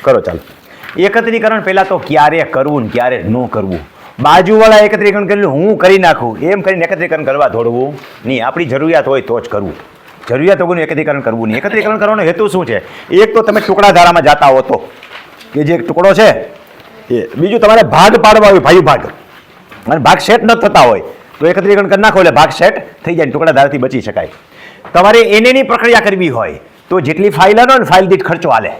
કરો, ચાલો. એકત્રીકરણ પહેલાં તો ક્યારે કરવું ને ક્યારે ન કરવું? બાજુવાળા એકત્રીકરણ કરેલું હું કરી નાખું. એમ કરીને એકત્રીકરણ કરવા દોડવું નહીં. આપણી જરૂરિયાત હોય તો જ કરવું. જરૂરિયાત વગરનું એકત્રીકરણ કરવું નહીં. એકત્રીકરણ કરવાનો હેતુ શું છે? એક તો તમે ટુકડા ધારામાં જતા હો તો. કે જે ટુકડો છે, એ બીજું તમારે ભાગ પાડવા હોય, ભાઈ ભાગ. અને ભાગ સેટ ન થતા હોય, તો એકત્રીકરણ કરી નાખો એટલે ભાગ સેટ થઈ જાય ટુકડા ધારાથી બચી શકાય. તમારે એનેની પ્રક્રિયા કરવી હોય, તો જેટલી ફાઇલ આનો ને ફાઇલ દીઠ ખર્ચો હાલે.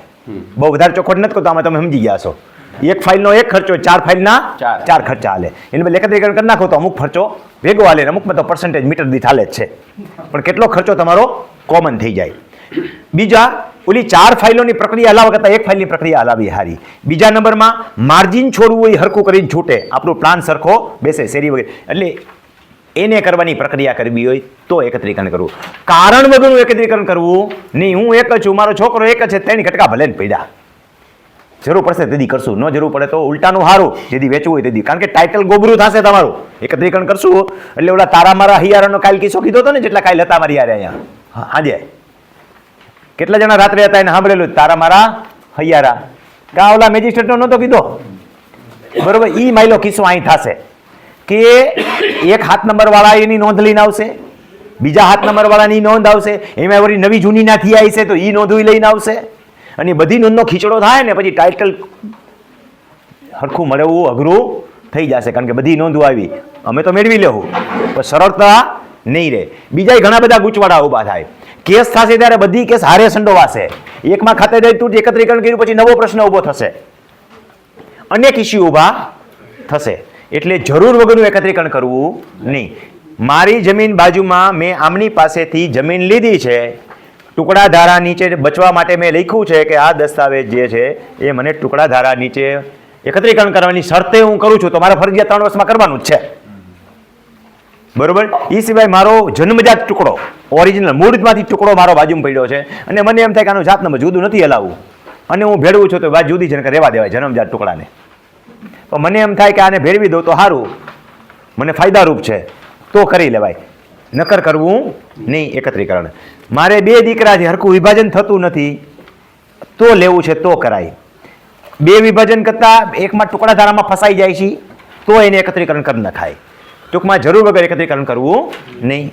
બહુ વધારે ચોખવટ નથી કરતો આમાં તમે સમજી ગયા છો. એક ફાઇલનો એક ખર્ચો ચાર ફાઇલના ચાર. ખર્ચા હાલે. એને મેં એકત્રીકરણ કરી નાખો તો અમુક ખર્ચો ભેગો હાલે અમુકમાં તો પર્સન્ટેજ મીટર દીઠ હાલે જ છે. પણ કેટલો ખર્ચો તમારો કોમન થઈ જાય. બીજા ઓલી ચાર ફાઇલોની પ્રક્રિયા હલાવવા કરતાં એક ફાઇલની પ્રક્રિયા હલાવી હારી. બીજા નંબરમાં માર્જિન છોડવું એ હરખું કરીને છૂટે. આપણું પ્લાન સરખો બેસે શેરી વગેરે. એટલે એને કરવાની પ્રક્રિયા કરવી હોય તો એકત્રીકરણ કરવું. કારણ વગરનું એકત્રીકરણ કરવું નહીં. હું એક જ છું, મારો છોકરો એક છે, તેની ઘટકા ભલે ને પડ્યા. જરૂર પડશે તેથી કરશું. ન જરૂર પડે તો ઉલટાનું સારું જેથી વેચવું હોય તેથી કારણ કે ટાઇટલ ગોબરું થશે તમારું. એકત્રીકરણ કરશું. એટલે ઓલા તારા મારા હૈયારાનો કાલ કિસ્સો કીધો હતો ને, જેટલા કાલ હતા મારી યારે અહીંયા. હાજે. કેટલા જણા રાત્રે હતા એને સાંભળેલું તારા મારા હૈયારા. કા ઓલા મેજિસ્ટ્રેટનો નહોતો કીધો? બરોબર, ઈ માઇલો કિસ્સો અહીં થશે. કે એક હાથ નંબર વાળા એની નોંધ લઈને આવશે, બીજા હાથ નંબર વાળાની નોંધ આવશે, એમાં વળી નવી જૂની નાથી આવી છે તો એ નોંધ લઈને આવશે. અને બધી નોંધનો ખીચડો થાય ને પછી ટાઇટલ હરખું મળવું અઘરું થઈ જશે, કારણ કે બધી નોંધો આવી. અમે તો મેળવી લેવું પણ સરળતા નહીં રહે. બીજા ઘણા બધા ગૂંચવાડા ઊભા થાય. કેસ થશે ત્યારે બધી કેસ હારે સંડોવાશે એકમાં ખાતેદારી તૂટ એકત્રીકરણ કર્યું, પછી નવો પ્રશ્ન ઊભો થશે. અનેક ઇસ્યુ ઊભા થશે. એટલે જરૂર વગરનું એકત્રીકરણ કરવું નહીં. મારી જમીન બાજુમાં મેં આમની પાસેથી જમીન લીધી છે. ટુકડા ધારા નીચે બચવા માટે મેં લખ્યું છે કે આ દસ્તાવેજ જે છે એ મને ટુકડા ધારા નીચે એકત્રીકરણ કરવાની શરતે હું કરું છું તો મારે ફરજિયાત ત્રણ વર્ષમાં કરવાનું જ છે. બરોબર? એ સિવાય મારો જન્મજાત ટુકડો ઓરિજિનલ મૂળમાંથી ટુકડો મારો બાજુમાં પડ્યો છે અને મને એમ થાય કે આનું જાત નંબર જુદું નથી હલાવવું અને હું ભેળવું છું તો જુદી છે રહેવા દેવાય જન્મજાત ટુકડાને. પણ મને એમ થાય કે આને ભેળવી દઉં તો સારું મને ફાયદારૂપ છે. તો કરી લેવાય. નકર કરવું નહીં એકત્રીકરણ. મારે બે દીકરા છે હરખું વિભાજન થતું નથી. તો લેવું છે તો કરાય. બે વિભાજન કરતાં એકમાં ટુકડા ધારામાં ફસાઈ જાય છે, તો એને એકત્રીકરણ કરી નખાય. ટૂંકમાં જરૂર વગર એકત્રીકરણ કરવું નહીં.